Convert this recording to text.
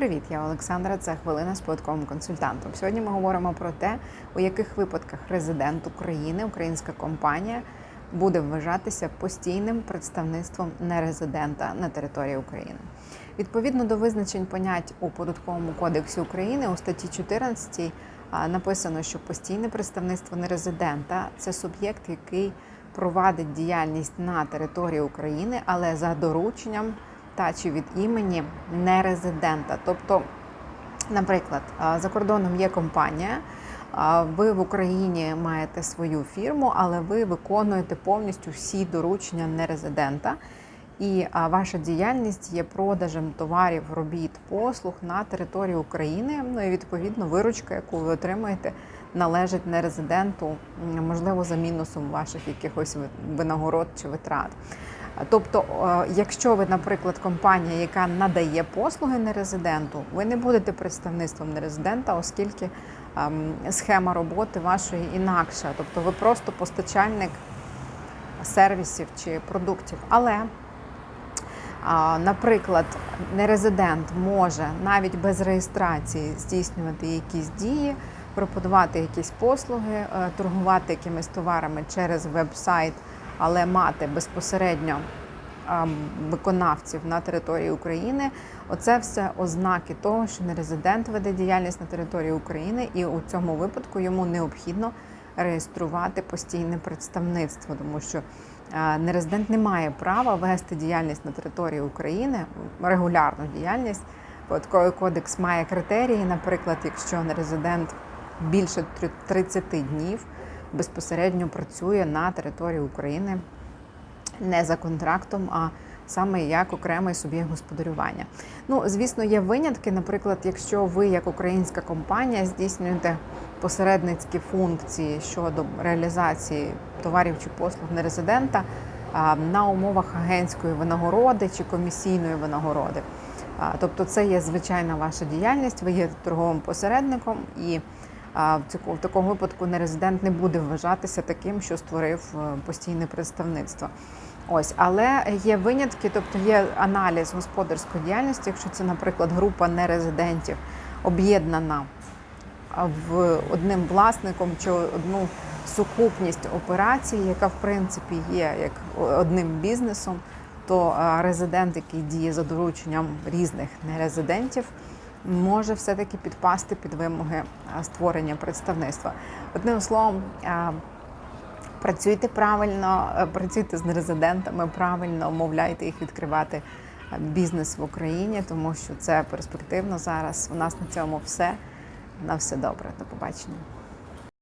Привіт, я Олександра. Це хвилина з податковим консультантом. Сьогодні ми говоримо про те, у яких випадках резидент України, українська компанія буде вважатися постійним представництвом нерезидента на території України. Відповідно до визначень понять у податковому кодексі України у статті 14 написано, що постійне представництво нерезидента це суб'єкт, який провадить діяльність на території України, але за дорученням та чи від імені нерезидента. Тобто, наприклад, за кордоном є компанія. Ви в Україні маєте свою фірму, але ви виконуєте повністю всі доручення нерезидента. І ваша діяльність є продажем товарів, робіт, послуг на території України. Ну і відповідно виручка, яку ви отримаєте, належить нерезиденту, можливо, за мінусом ваших якихось винагород чи витрат. Тобто, якщо ви, наприклад, компанія, яка надає послуги нерезиденту, ви не будете представництвом нерезидента, оскільки ем, схема роботи вашої інакша. Тобто ви просто постачальник сервісів чи продуктів. Але Наприклад, нерезидент може навіть без реєстрації здійснювати якісь дії, пропонувати якісь послуги, е, торгувати якимись товарами через веб-сайт, але мати безпосередньо виконавців на території України. Оце все ознаки того, що нерезидент веде діяльність на території України, і у цьому випадку йому необхідно реєструвати постійне представництво, тому що нерезидент не має права вести діяльність на території України, регулярну діяльність. Податковий кодекс має критерії, наприклад, якщо нерезидент більше трі- 30 днів безпосередньо працює на території України не за контрактом, а саме як окремий суб'єкт господарювання. Ну, звісно, є винятки. Наприклад, якщо ви як українська компанія здійснюєте посередницькі функції щодо реалізації товарів чи послуг нерезидента на умовах агентської винагороди чи комісійної винагороди. Тобто, це є звичайна ваша діяльність, ви є торговим посередником і. В такому випадку нерезидент не буде вважатися таким, що створив е, постійне представництво. Ось, але є винятки, тобто є аналіз господарської діяльності, якщо це, наприклад, група нерезидентів об'єднана в одним власником чи одну сукупність операцій, яка в принципі є як одним бізнесом, то а, резидент, який діє за дорученням різних нерезидентів, може все-таки підпасти під вимоги створення представництва. Одним словом, працюйте правильно, е, працюйте з нерезидентами правильно, умовляйте їх відкривати е, бізнес в Україні, тому що це перспективно зараз. У нас на цьому все. На все добре. До побачення.